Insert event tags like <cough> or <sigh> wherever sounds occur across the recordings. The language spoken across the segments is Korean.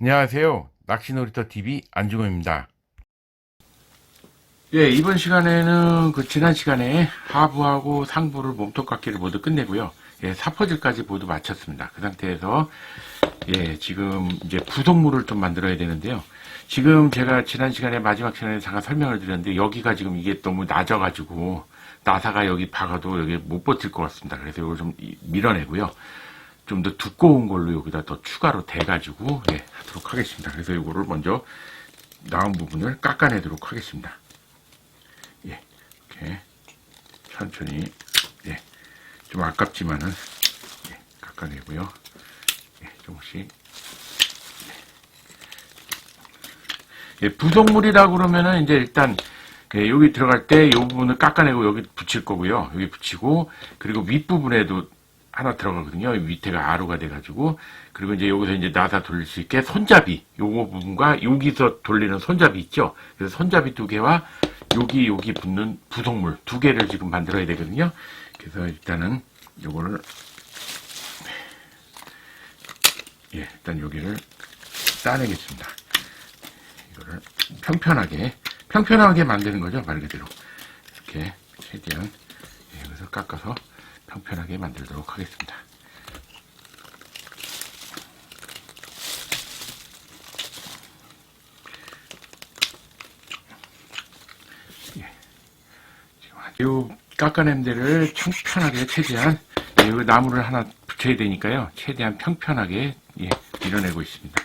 안녕하세요. 낚시놀이터 TV 안중호입니다. 예, 이번 시간에는 그 지난 시간에 하부하고 상부를 몸통 깎기를 모두 끝내고요. 예, 사퍼질까지 모두 마쳤습니다. 그 상태에서 예, 지금 이제 부속물을 좀 만들어야 되는데요. 지금 제가 지난 시간에 마지막 시간에 잠깐 설명을 드렸는데 여기가 지금 이게 너무 낮아가지고 나사가 여기 박아도 여기 못 버틸 것 같습니다. 그래서 이걸 좀 이- 밀어내고요. 좀 더 두꺼운 걸로 여기다 더 추가로 대가지고 예, 하도록 하겠습니다. 그래서 이거를 먼저 나온 부분을 깎아내도록 하겠습니다. 예, 이렇게 천천히 예, 좀 아깝지만은 예, 깎아내고요. 예, 조금씩 예, 부속물이라고 그러면은 이제 일단 예, 여기 들어갈 때 이 부분을 깎아내고 여기 붙일 거고요. 여기 붙이고 그리고 윗부분에도 하나 들어가거든요. 이 밑에가 아루가 돼가지고 그리고 이제 여기서 이제 나사 돌릴 수 있게 손잡이 요거 부분과 여기서 돌리는 손잡이 있죠. 그래서 손잡이 두 개와 여기 여기 붙는 부속물 두 개를 지금 만들어야 되거든요. 그래서 일단은 요거를 예 일단 여기를 따내겠습니다. 이거를 평편하게 평편하게 만드는 거죠 말 그대로 이렇게 최대한 예, 여기서 깎아서 평편하게 만들도록 하겠습니다. 예. 지금 아주 깎아낸 데를 평편하게 최대한 예, 나무를 하나 붙여야 되니까요. 최대한 평편하게 예, 밀어내고 있습니다.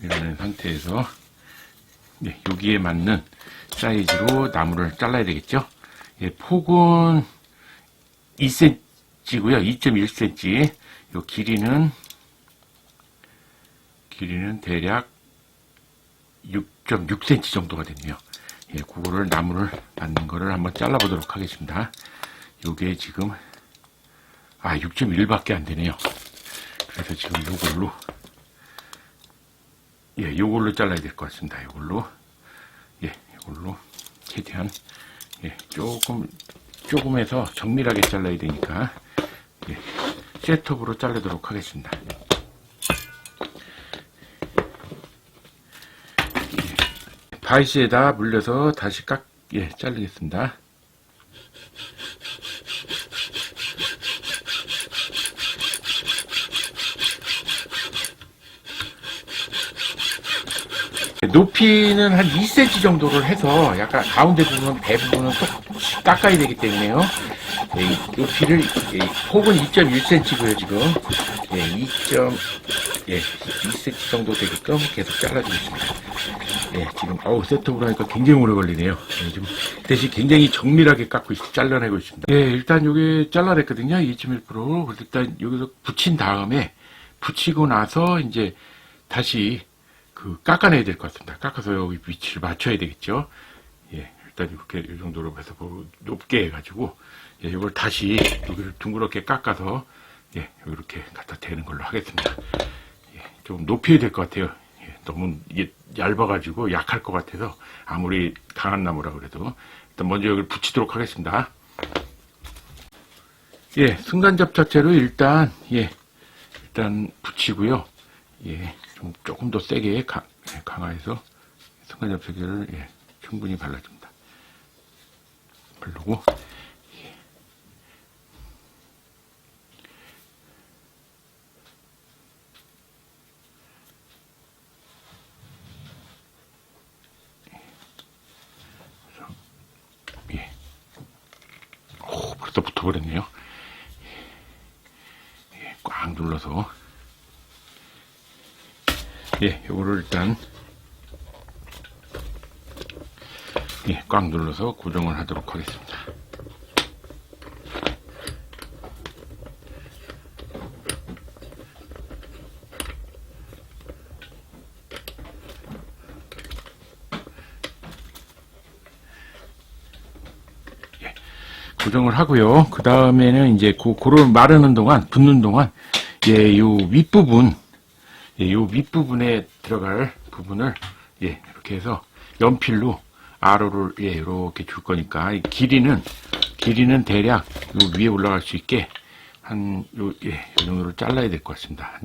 밀어낸 상태에서 네, 여기에 맞는 사이즈로 나무를 잘라야 되겠죠. 예, 폭은 2cm고요. 2.1cm. 요 길이는 길이는 대략 6.6cm 정도가 됐네요. 예, 그거를 나무를 맞는 거를 한번 잘라보도록 하겠습니다. 요게 지금 아 6.1밖에 안 되네요. 그래서 지금 요걸로 예, 요걸로 잘라야 될 것 같습니다. 요걸로. 예, 요걸로 최대한 예, 조금 조금 해서 정밀하게 잘라야 되니까 예, 셋톱으로 자르도록 하겠습니다. 예, 바이시에다 물려서 다시 깍, 예, 자르겠습니다. 높이는 한 2cm 정도를 해서 약간 가운데 부분, 배 부분은 꼭 깎아야 되기 때문에요. 예, 이 높이를, 예, 폭은 2.1cm고요, 지금. 예, 2. 예, 2cm 정도 되게끔 계속 잘라주겠습니다. 예, 지금, 어우, 세트업으로 하니까 굉장히 오래 걸리네요. 예, 지금 대신 굉장히 정밀하게 깎고, 있, 잘라내고 있습니다. 예, 일단 여기 잘라냈거든요. 2.1%. 그래서 일단 여기서 붙인 다음에, 붙이고 나서 이제 다시 그 깎아내야 될 것 같습니다. 깎아서 여기 위치를 맞춰야 되겠죠. 예, 일단 이렇게 이 정도로 해서 그 높게 해가지고 예, 이걸 다시 여기를 둥그렇게 깎아서 예, 이렇게 갖다 대는 걸로 하겠습니다. 예, 좀 높여야 될 것 같아요. 예, 너무 이게 얇아가지고 약할 것 같아서 아무리 강한 나무라 그래도 일단 먼저 여기를 붙이도록 하겠습니다. 예, 순간접 자체로 일단 예, 일단 붙이고요. 예, 좀 조금 더 세게 강, 예, 강화해서 순간접착제를 예, 충분히 발라줍니다. 바르고 예. 그래서, 예. 오, 벌써 붙어버렸네요. 예, 꽉 눌러서 예, 요거를 일단 예, 꽉 눌러서 고정을 하도록 하겠습니다. 예, 고정을 하고요. 그 다음에는 이제 그, 그런 마르는 동안, 붙는 동안, 예, 요 윗부분, 예, 요 윗부분에 들어갈 부분을 예, 이렇게 해서 연필로 아로를 예, 이렇게 줄 거니까 이 길이는 길이는 대략 요 위에 올라갈 수 있게 한요 예, 요 정도로 잘라야 될 것 같습니다.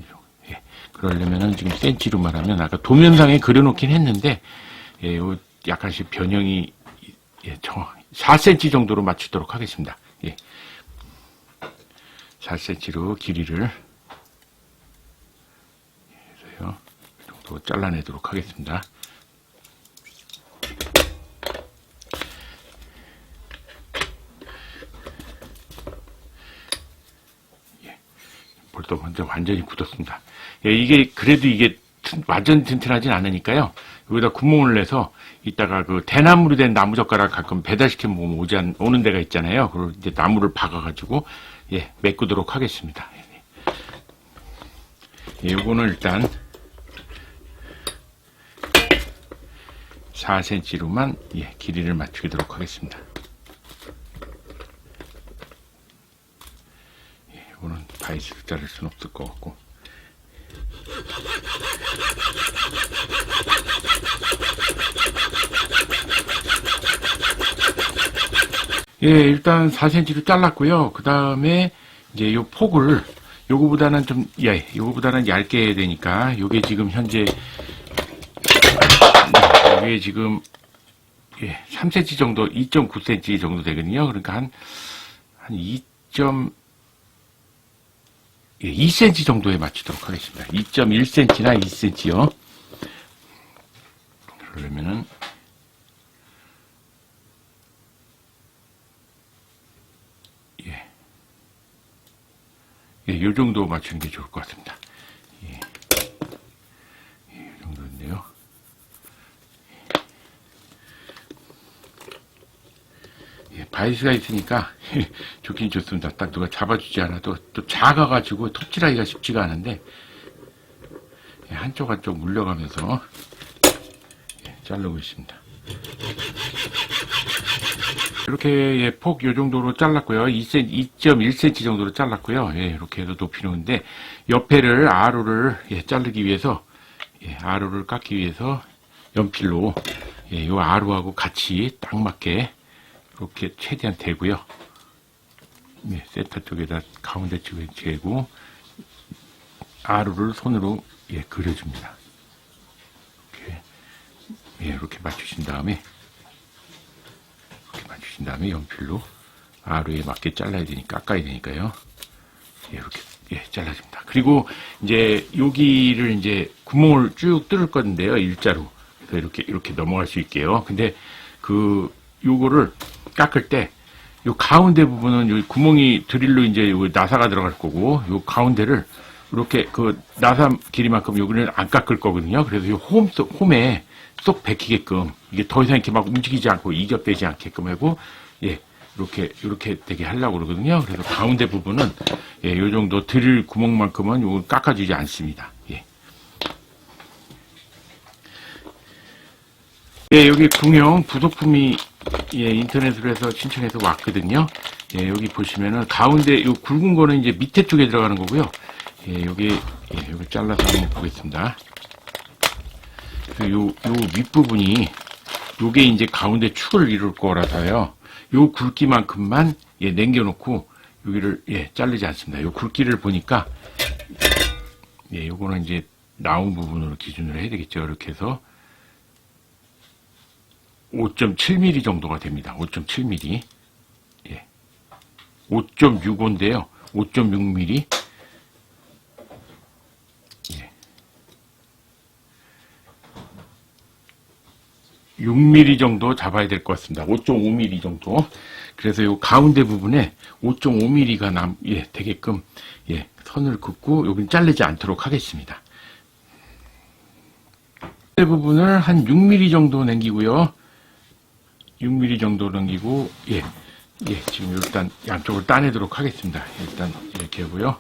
예. 그러려면은 지금 센치로 말하면 아까 도면상에 그려놓긴 했는데 예, 요 약간씩 변형이 예, 정 4cm 정도로 맞추도록 하겠습니다. 예. 4cm로 길이를 해서요. 이 정도 잘라내도록 하겠습니다. 벌써 완전 완전히 굳었습니다. 예, 이게 그래도 이게 튼- 완전 튼튼하진 않으니까요. 여기다 구멍을 내서 이따가 그 대나무로 된 나무 젓가락 가끔 배달시켜 먹으면 오지 않, 오는 데가 있잖아요. 그걸 이제 나무를 박아가지고 예 메꾸도록 하겠습니다. 예, 요거는 일단 4cm로만 예, 길이를 맞추도록 하겠습니다. 예, 이거는 바이스를 자를 수는 없을 것 같고 예, 일단 4cm로 잘랐고요. 그 다음에 이제 요 폭을 요거보다는 좀 예, 요거보다는 얇게 해야 되니까 요게 지금 현재 요게 지금 예, 3cm 정도, 2.9cm 정도 되거든요. 그러니까 한, 한 2. 예, 2cm 정도에 맞추도록 하겠습니다. 2.1cm나 2cm요. 그러려면은, 예. 예, 요 정도 맞추는 게 좋을 것 같습니다. 예. 예, 요 정도인데요. 예, 바이스가 있으니까 <laughs> 좋긴 좋습니다. 딱 누가 잡아주지 않아도 또 작아가지고 톱질하기가 쉽지가 않은데 예, 한쪽 한쪽 물려가면서 예, 자르고 있습니다. 이렇게 예, 폭 요 정도로 잘랐고요. 2cm, 2.1cm 정도로 잘랐고요. 예, 이렇게 해서 높이 놓는데 옆에를 아로를 예, 자르기 위해서 예, 아로를 깎기 위해서 연필로 예, 요 아로하고 같이 딱 맞게 이렇게 최대한 대고요. 네, 센터 쪽에다 가운데 쪽에 재고 아루를 손으로 예, 그려줍니다. 이렇게 예, 이렇게 맞추신 다음에 이렇게 맞추신 다음에 연필로 아루에 맞게 잘라야 되니까 깎아야 되니까요. 예, 이렇게 예, 잘라줍니다. 그리고 이제 여기를 이제 구멍을 쭉 뚫을 건데요, 일자로. 그래서 이렇게 이렇게 넘어갈 수 있게요. 근데 그 요거를 깎을 때요 가운데 부분은 요 구멍이 드릴로 이제 요 나사가 들어갈 거고 요 가운데를 이렇게 그 나사 길이만큼 여기는 안 깎을 거거든요. 그래서 요 홈, 속- 홈에 쏙 베키게끔 이게 더 이상 이렇게 막 움직이지 않고 이격되지 않게끔 하고 예 이렇게 이렇게 되게 하려고 그러거든요. 그래서 가운데 부분은 예, 요 정도 드릴 구멍만큼은 요걸 깎아주지 않습니다. 예. 예, 여기 궁형 부속품이 예, 인터넷으로 해서 신청해서 왔거든요. 예, 여기 보시면은 가운데 요 굵은 거는 이제 밑에 쪽에 들어가는 거고요. 예, 여기 예, 여기 잘라서 한번 보겠습니다. 그 요, 요 윗부분이 요게 이제 가운데 축을 이룰 거라서요. 요 굵기만큼만 예, 남겨놓고 여기를 예, 자르지 않습니다. 요 굵기를 보니까 예, 요거는 이제 나온 부분으로 기준으로 해야 되겠죠. 이렇게 해서 5.7mm 정도가 됩니다. 5.7mm. 예. 5.65인데요. 5.6mm. 예. 6mm 정도 잡아야 될 것 같습니다. 5.5mm 정도. 그래서 요 가운데 부분에 5.5mm가 남, 예, 되게끔, 예, 선을 긋고 여긴 자르지 않도록 하겠습니다. 이 부분을 한 6mm 정도 남기고요. 6mm 정도 넘기고 예, 예 지금 일단 양쪽을 따내도록 하겠습니다. 일단 이렇게 하고요.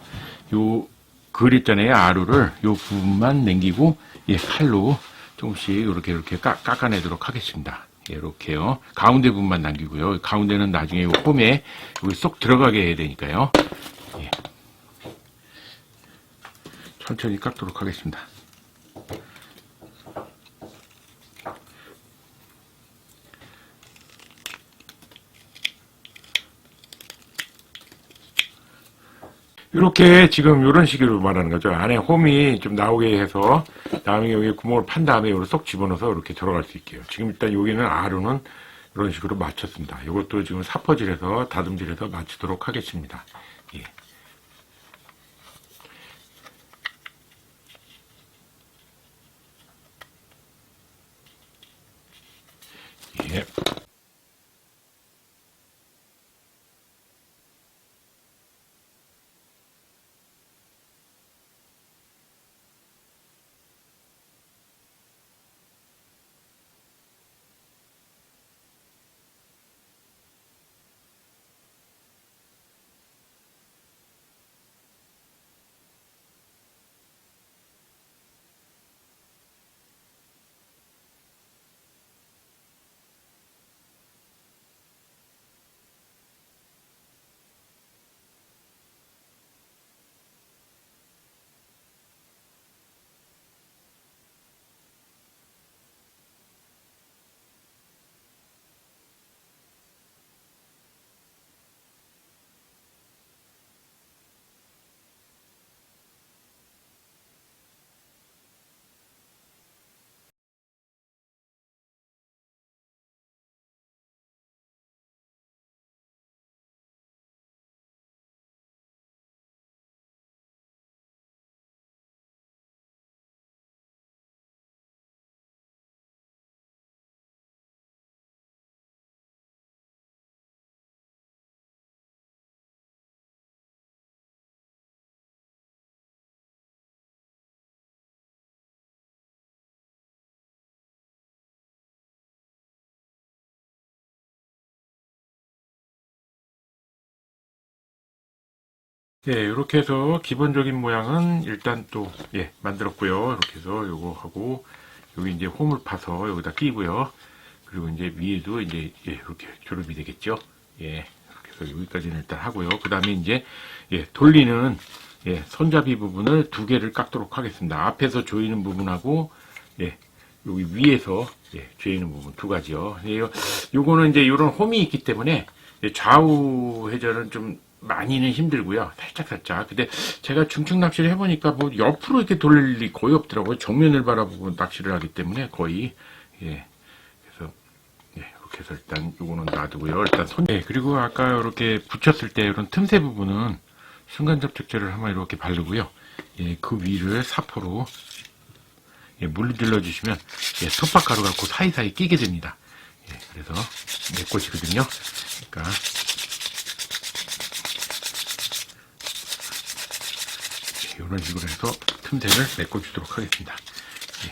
요 그립잖아요 아루를 요 부분만 남기고 예 칼로 조금씩 이렇게 이렇게 깎, 깎아내도록 하겠습니다. 예, 이렇게요. 가운데 부분만 남기고요. 가운데는 나중에 요 홈에 여기 쏙 들어가게 해야 되니까요. 예. 천천히 깎도록 하겠습니다. 이렇게 지금 이런 식으로 말하는 거죠. 안에 홈이 좀 나오게 해서 다음에 여기 구멍을 판 다음에 이걸 쏙 집어넣어서 이렇게 들어갈 수 있게요. 지금 일단 여기는 아루는 이런 식으로 맞췄습니다. 이것도 지금 사퍼질해서 다듬질해서 맞추도록 하겠습니다. 예. 예. 예, 이렇게 해서 기본적인 모양은 일단 또, 예, 만들었고요. 이렇게 해서 요거 하고, 여기 이제 홈을 파서 여기다 끼고요. 그리고 이제 위에도 이제, 예, 이렇게 조립이 되겠죠. 예, 이렇게 해서 여기까지는 일단 하고요. 그 다음에 이제, 예, 돌리는, 예, 손잡이 부분을 두 개를 깎도록 하겠습니다. 앞에서 조이는 부분하고, 예, 여기 위에서, 예, 조이는 부분 두 가지요. 예, 요- 요거는 이제 요런 홈이 있기 때문에, 예, 좌우 회전은 좀 많이는 힘들고요. 살짝 살짝. 근데 제가 중층 낚시를 해보니까 뭐 옆으로 이렇게 돌릴 일이 거의 없더라고요. 정면을 바라보고 낚시를 하기 때문에 거의 예. 그래서 예, 이렇게 해서 일단 요거는 놔두고요. 일단 손. 예, 그리고 아까 이렇게 붙였을 때 이런 틈새 부분은 순간 접착제를 한번 이렇게 바르고요. 예, 그 위를 사포로 예, 물들러 주시면 예, 톱밥가루 갖고 사이사이 끼게 됩니다. 예, 그래서 메꽃이거든요. 그러니까 이런 식으로 해서 틈새를 메꿔주도록 하겠습니다. 예.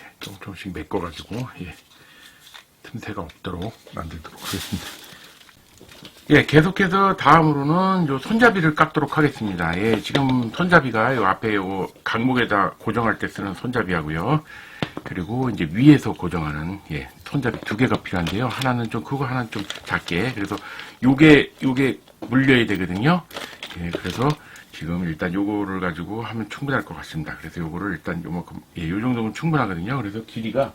예, 조금 조금씩 메꿔가지고 예, 틈새가 없도록 만들도록 하겠습니다. 예, 계속해서 다음으로는 요 손잡이를 깎도록 하겠습니다. 예, 지금 손잡이가 요 앞에 요 강목에다 고정할 때 쓰는 손잡이 하고요. 그리고 이제 위에서 고정하는 예, 손잡이 두 개가 필요한데요. 하나는 좀 크고 하나는 좀 작게. 그래서 요게 요게 물려야 되거든요. 예, 그래서 지금 일단 요거를 가지고 하면 충분할 것 같습니다. 그래서 요거를 일단 요만큼 예, 요 정도면 충분하거든요. 그래서 길이가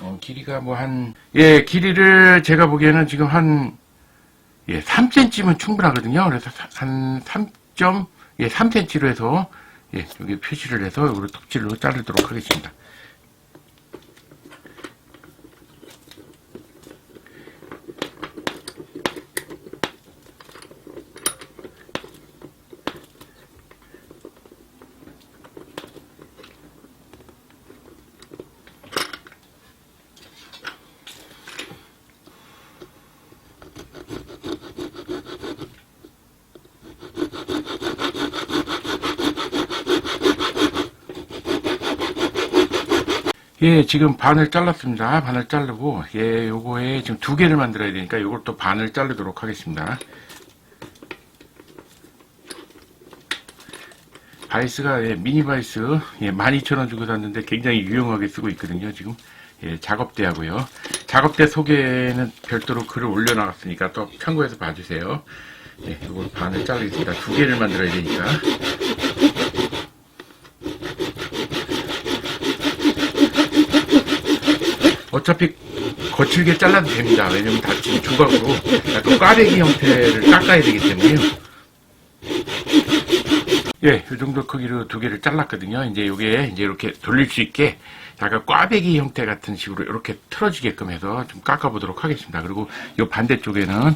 어, 길이가 뭐 한, 예, 길이를 제가 보기에는 지금 한, 예, 3cm면 충분하거든요. 그래서 사- 한 3점, 예, 3cm로 해서, 예, 여기 표시를 해서 이거를 톱질로 자르도록 하겠습니다. 예, 지금 반을 잘랐습니다. 반을 자르고, 예, 요거에 지금 두 개를 만들어야 되니까 요걸 또 반을 자르도록 하겠습니다. 바이스가, 예, 미니 바이스, 예, 12,000원 주고 샀는데 굉장히 유용하게 쓰고 있거든요, 지금. 예, 작업대 하고요. 작업대 소개는 별도로 글을 올려놨으니까 또 참고해서 봐주세요. 예, 요걸 반을 자르겠습니다. 두 개를 만들어야 되니까. 어차피 거칠게 잘라도 됩니다. 왜냐면 다 지금 조각으로 약간 꽈배기 형태를 깎아야 되기 때문에요. 예, 이 정도 크기로 두 개를 잘랐거든요. 이제 요게 이제 이렇게 돌릴 수 있게 약간 꽈배기 형태 같은 식으로 이렇게 틀어지게끔 해서 좀 깎아보도록 하겠습니다. 그리고 요 반대쪽에는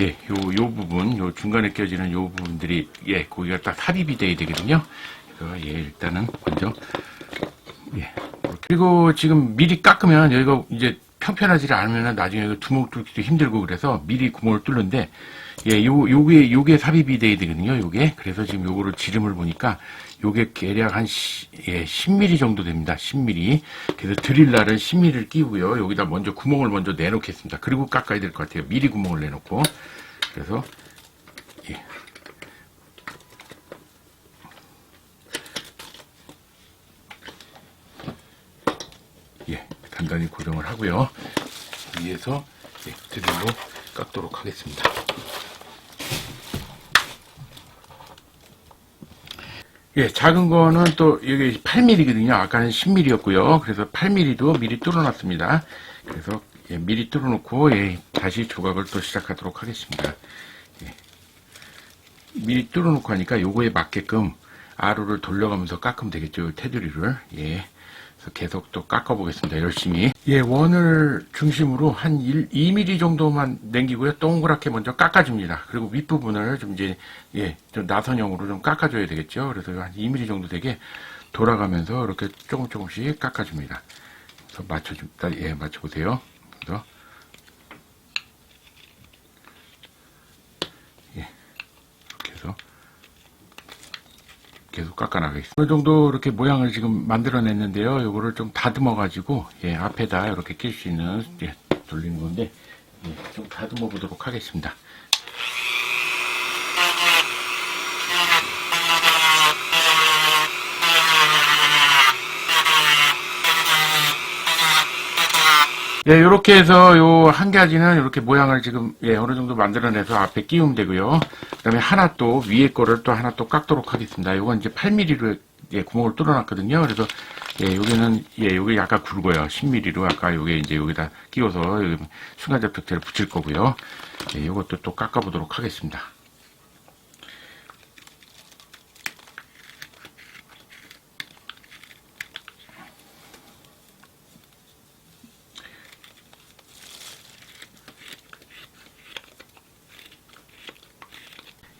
예, 요, 요 부분, 요 중간에 껴지는 요 부분들이 예, 거기가 딱 삽입이 돼야 되거든요. 그래서 예, 일단은 먼저 예. 그리고 지금 미리 깎으면 여기가 이제 평평하지 않으면 나중에 구멍 뚫기도 힘들고 그래서 미리 구멍을 뚫는데 예, 요, 요게, 요게 삽입이 돼야 되거든요, 요게. 그래서 지금 요거를 지름을 보니까 요게 대략 한 시, 예, 10mm 정도 됩니다. 10mm. 그래서 드릴 날은 10mm를 끼우고요. 여기다 먼저 구멍을 먼저 내놓겠습니다. 그리고 깎아야 될 것 같아요. 미리 구멍을 내놓고. 그래서, 예. 예, 단단히 고정을 하고요. 위에서 예, 드릴로 깎도록 하겠습니다. 예, 작은 거는 또 여기 8mm거든요. 아까는 10mm였고요. 그래서 8mm도 미리 뚫어놨습니다. 그래서 예, 미리 뚫어놓고 예, 다시 조각을 또 시작하도록 하겠습니다. 예. 미리 뚫어놓고 하니까 요거에 맞게끔 아루를 돌려가면서 깎으면 되겠죠. 테두리를. 예. 계속 또 깎아보겠습니다. 열심히. 예, 원을 중심으로 한 1, 2mm 정도만 남기고요. 동그랗게 먼저 깎아줍니다. 그리고 윗부분을 좀 이제, 예, 좀 나선형으로 좀 깎아줘야 되겠죠. 그래서 한 2mm 정도 되게 돌아가면서 이렇게 조금 조금씩 깎아줍니다. 그래서 맞춰줍니다. 예, 맞춰보세요. 그래서, 예, 이렇게 해서 계속 깎아나가겠습니다. 어느 정도 이렇게 모양을 지금 만들어냈는데요. 요거를 좀 다듬어 가지고 예, 앞에다 이렇게 낄 수 있는 예, 돌리는 건데 예, 좀 다듬어 보도록 하겠습니다. 예, 이렇게 해서 요 한 가지는 이렇게 모양을 지금 예, 어느 정도 만들어내서 앞에 끼우면 되고요. 그다음에 하나 또 위에 거를 또 하나 또 깎도록 하겠습니다. 요건 이제 8mm로 예, 구멍을 뚫어놨거든요. 그래서 예, 여기는 예, 여기 약간 굵어요. 10mm로 아까 요게 이제 여기다 끼워서 여기 순간 접착제를 붙일 거고요. 예, 요것도 또 깎아보도록 하겠습니다.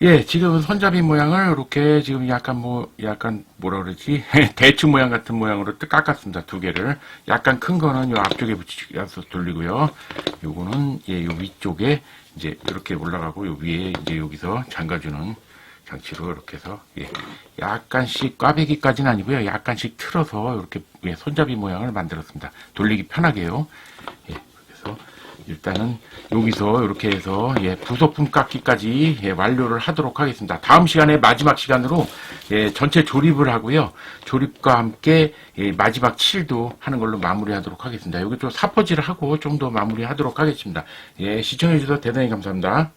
예, 지금 손잡이 모양을 이렇게 지금 약간 뭐, 약간 뭐라 그러지? <laughs> 대추 모양 같은 모양으로 또 깎았습니다. 두 개를. 약간 큰 거는 요 앞쪽에 붙여서 돌리고요. 요거는 예, 요 위쪽에 이제 이렇게 올라가고 요 위에 이제 여기서 잠가주는 장치로 이렇게 해서 예, 약간씩 꽈배기까지는 아니고요. 약간씩 틀어서 이렇게 예, 손잡이 모양을 만들었습니다. 돌리기 편하게요. 예, 그래서 일단은 여기서 이렇게 해서 예, 부속품 깎기까지 예, 완료를 하도록 하겠습니다. 다음 시간에 마지막 시간으로 예, 전체 조립을 하고요. 조립과 함께 예, 마지막 칠도 하는 걸로 마무리하도록 하겠습니다. 여기 또 사포질을 하고 좀 더 마무리하도록 하겠습니다. 예, 시청해주셔서 대단히 감사합니다.